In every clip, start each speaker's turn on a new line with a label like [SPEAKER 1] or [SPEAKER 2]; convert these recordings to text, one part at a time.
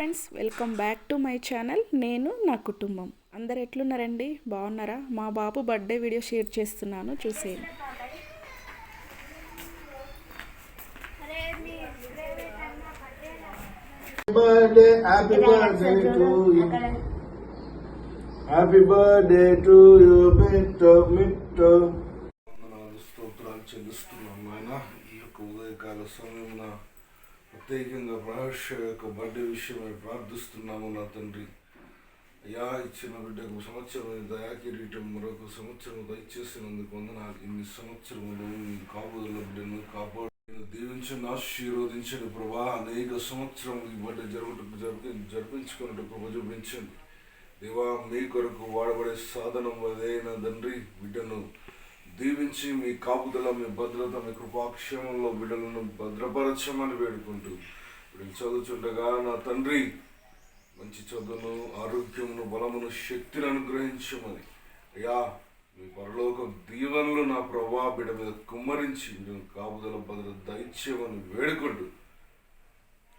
[SPEAKER 1] Friends welcome back to my channel. నేను నా కుటుంబం. అందరు ఎట్లున్నారండి? బాగున్నారా? మా బాబు బర్త్డే వీడియో షేర్ చేస్తున్నాను చూసేయండి.
[SPEAKER 2] Birthday, happy birthday to you. Happy birthday to you, Mitto, Mitto. వందనాలు స్తోత్రాలు చెల్లిస్తున్నాం నాయన. ఈ యొక్క ఉదయకాల సమయమున ప్రత్యేకంగా మహర్ష యొక్క బర్త్డే విషయమై ప్రార్థిస్తున్నాము నా తండ్రి. అయ్యా ఇచ్చిన బిడ్డకు సంవత్సరం దయా కిరీటం మరొక సంవత్సరం దయచేసినందుకు వందనాలు. ఇన్ని సంవత్సరములు నీ కాపుదల బిడ్డను కాపాడు దీవించండి ఆశీర్వదించండి ప్రభా. అనేక సంవత్సరం ఈ బర్త్డే జరుగుట జరిపి జరిపించుకున్నట్టు ప్రభు చూపించండి. దేవా మీ కొరకు వాడబడే సాధనం అదేనా తండ్రి. బిడ్డను దీవించి మీ కాపుదల మీ భద్రత మీ కృపాక్షేమంలో బిడ్డలను భద్రపరచమని వేడుకుంటూ వీళ్ళు చదువుచుండగా నా తండ్రి మంచి చదువును ఆరోగ్యమును బలమును శక్తిని అనుగ్రహించమని. అయ్యా మీ పరలోక దీవెనలు నా ప్రభా బిడ్డ మీద కుమ్మరించి నేను కాపుదల భద్రత దయచేయమని వేడుకుంటూ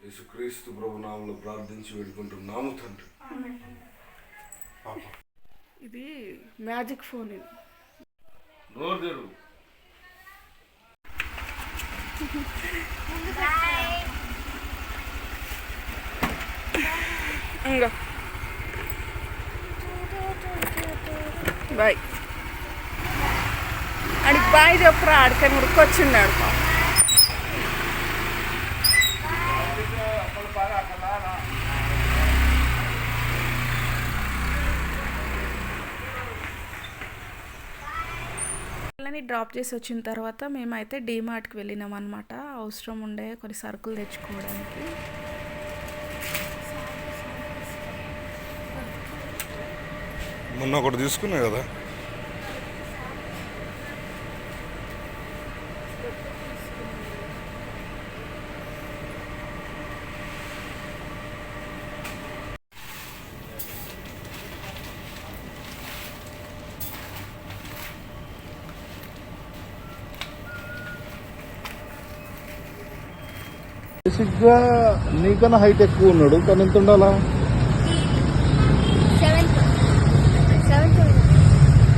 [SPEAKER 2] యేసుక్రీస్తు ప్రభు నామంలో ప్రార్థించి వేడుకుంటున్నాము తండ్రి.
[SPEAKER 1] ఇది మ్యాజిక్ ఫోన్ ఇది.
[SPEAKER 2] నోరు తెరు
[SPEAKER 1] ఇంకా బాయ్. ఆడికి బాయ్ చెప్పరా ఆడికని ఉడుకొచ్చిండు పాపం. డ్రాప్ చేసి వచ్చిన తర్వాత మేమైతే డీమార్ట్కి వెళ్ళినాం అనమాట అవసరం ఉండే కొన్ని సరుకులు తెచ్చుకోవడానికి.
[SPEAKER 2] మొన్న ఒకటి తీసుకున్నా కదా? బేసిక్గా నీకన్నా హైట్ ఎక్కువ ఉన్నాడు కానీ ఎంత ఉండాలా?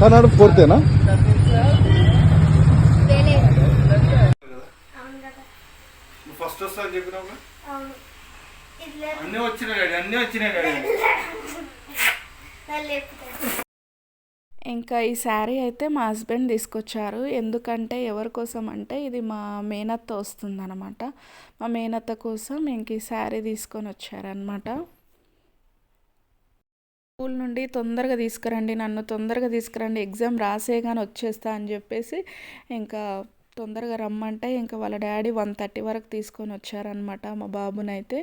[SPEAKER 2] ఆడు ఫోర్తేనా? ఫస్ట్ వస్తా అని చెప్పినావు అన్నీ వచ్చినాయి అన్నీ వచ్చినాయి
[SPEAKER 1] ఇంకా ఈ శారీ అయితే మా హస్బెండ్ తీసుకొచ్చారు. ఎందుకంటే ఎవరి కోసం అంటే ఇది మా మేనత్త వస్తుందన్నమాట. మా మేనత్త కోసం ఇంక ఈ శారీ తీసుకొని వచ్చారనమాట స్కూల్ నుండి తొందరగా తీసుకురండి నన్ను తొందరగా తీసుకురండి ఎగ్జామ్ రాసేగానే వచ్చేస్తా అని చెప్పేసి ఇంకా తొందరగా రమ్మంటే ఇంకా వాళ్ళ డాడీ వన్ థర్టీ వరకు తీసుకొని వచ్చారనమాట మా బాబునైతే.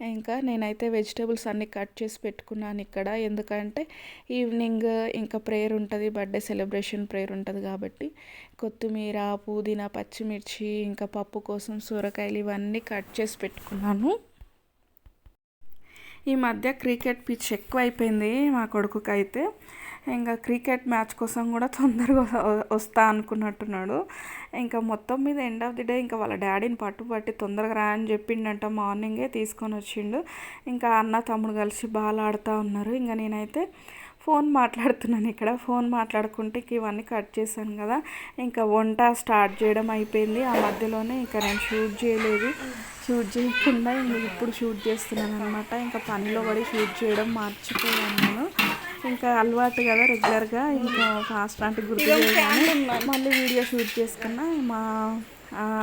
[SPEAKER 1] ఇంకా నేనైతే వెజిటేబుల్స్ అన్నీ కట్ చేసి పెట్టుకున్నాను ఇక్కడ. ఎందుకంటే ఈవినింగ్ ఇంకా ప్రేయర్ ఉంటుంది బర్త్డే సెలబ్రేషన్ ప్రేయర్ ఉంటుంది కాబట్టి కొత్తిమీర పుదీనా పచ్చిమిర్చి ఇంకా పప్పు కోసం సొరకాయలు ఇవన్నీ కట్ చేసి పెట్టుకున్నాను. ఈ మధ్య క్రికెట్ పిచ్ ఎక్కువ అయిపోయింది మా కొడుకుకైతే. ఇంకా క్రికెట్ మ్యాచ్ కోసం కూడా తొందరగా వస్తా అనుకున్నట్టున్నాడు. ఇంకా మొత్తం మీద ఎండ్ ఆఫ్ ది డే ఇంకా వాళ్ళ డాడీని పట్టుబట్టి తొందరగా రా అని చెప్పిండంట మార్నింగే తీసుకొని వచ్చిండు. ఇంకా అన్న తమ్ముడు కలిసి బాల్ ఆడుతూ ఉన్నారు. ఇంకా నేనైతే ఫోన్ మాట్లాడుతున్నాను ఇక్కడ. ఫోన్ మాట్లాడుకుంటే ఇంక ఇవన్నీ కట్ చేశాను కదా. ఇంకా వంట స్టార్ట్ చేయడం అయిపోయింది. ఆ మధ్యలోనే ఇంకా నేను షూట్ చేయలేదు. షూట్ చేయకుండా ఇంక ఇప్పుడు షూట్ చేస్తున్నాను అనమాట ఇంకా పనిలో పడి షూట్ చేయడం మర్చిపోయాను నేను. ఇంకా అలవాటు కదా రెగ్యులర్గా. ఇంకా ఫాస్ట్ అంటే గుర్తు మళ్ళీ వీడియో షూట్ చేసుకున్నా మా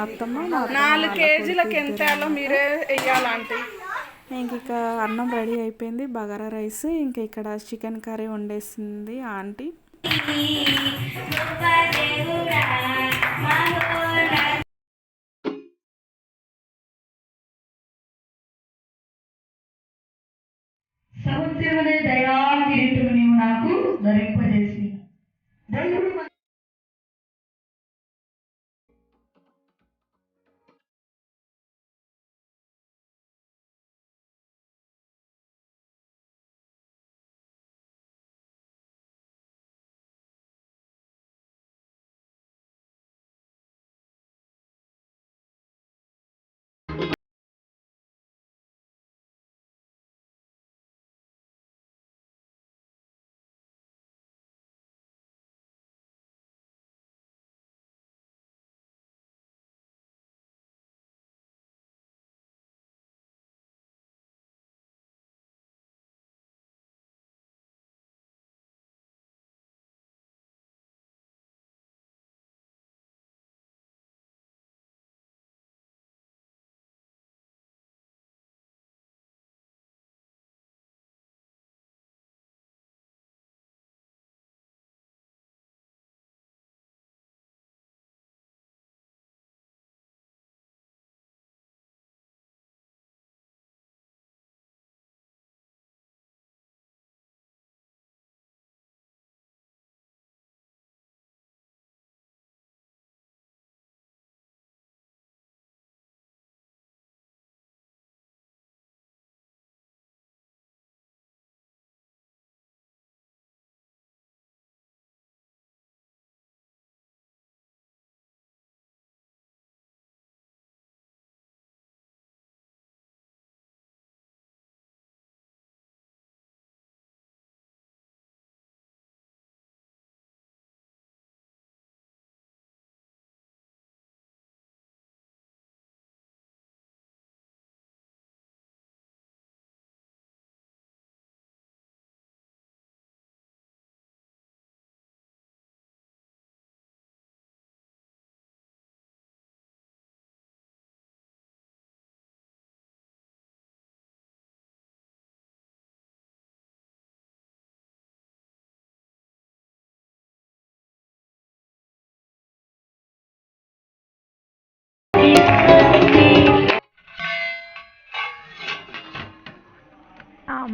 [SPEAKER 1] అత్తమ్మ
[SPEAKER 3] నాలుగు కేజీలకు ఎంత మీరే వెయ్యాలంటే?
[SPEAKER 1] ఇంక ఇక అన్నం రెడీ అయిపోయింది బగారా రైస్ ఇంకా ఇక్కడ చికెన్ కర్రీ వండేసింది ఆంటీ.
[SPEAKER 4] సంవత్సరమునే దయా కిరీటము నీవు నాకు ధరింపజేసి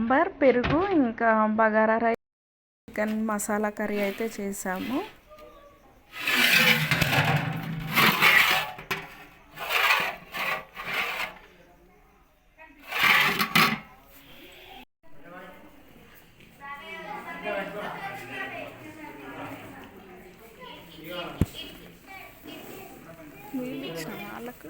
[SPEAKER 1] సాంబార్ పెరుగు ఇంకా bagara rice chicken masala curry అయితే చేసాము. వాళ్ళకు.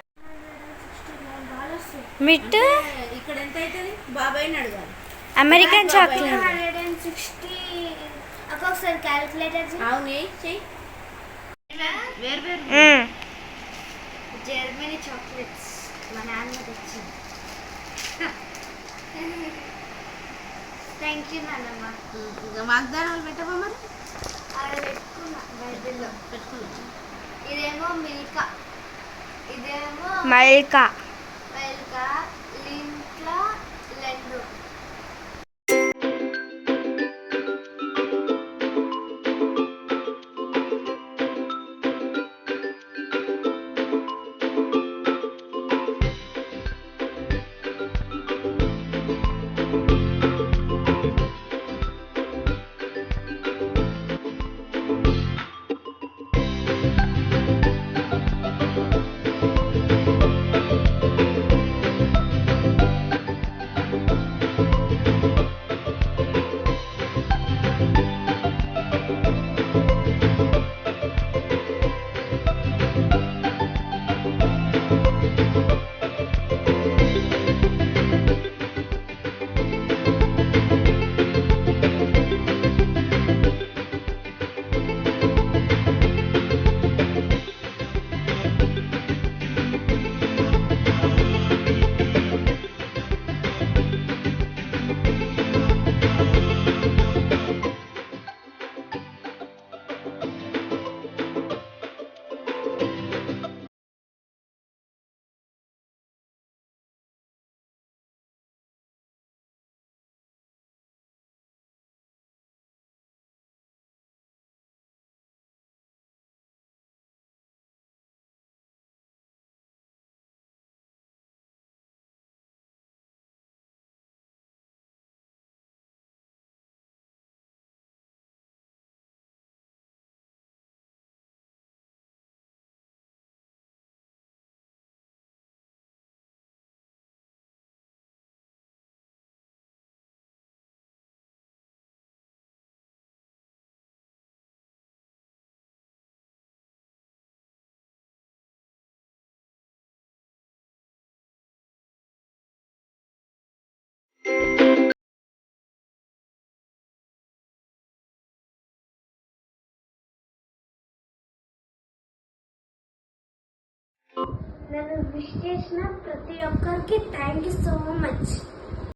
[SPEAKER 5] మిట్
[SPEAKER 6] ఇక్కడ ఎంత అవుతుంది బాబాయ్ని అడగాలి
[SPEAKER 5] American chocolate.
[SPEAKER 7] Hundred and sixty. ఒక్కొక్కసారి క్యాలిక్యులేటర్
[SPEAKER 6] అవును చెయ్యి వేరు వేరు.
[SPEAKER 7] Germany chocolates. మా నాన్న తెచ్చింది. థ్యాంక్ యూ నాన్నమ్మ.
[SPEAKER 6] ఇంకా వాగ్దానాలు పెట్టవా మరి?
[SPEAKER 7] అది పెట్టుకున్నా బైబిల్లో.
[SPEAKER 6] పెట్టుకున్నా.
[SPEAKER 7] ఇదేమో మిల్కా. ఇదేమో
[SPEAKER 5] మైల్కా.
[SPEAKER 7] మిల్కా లింక్లా లెండు నన్ను విష్ చేసిన ప్రతి ఒక్కరికి థ్యాంక్ యూ సో మచ్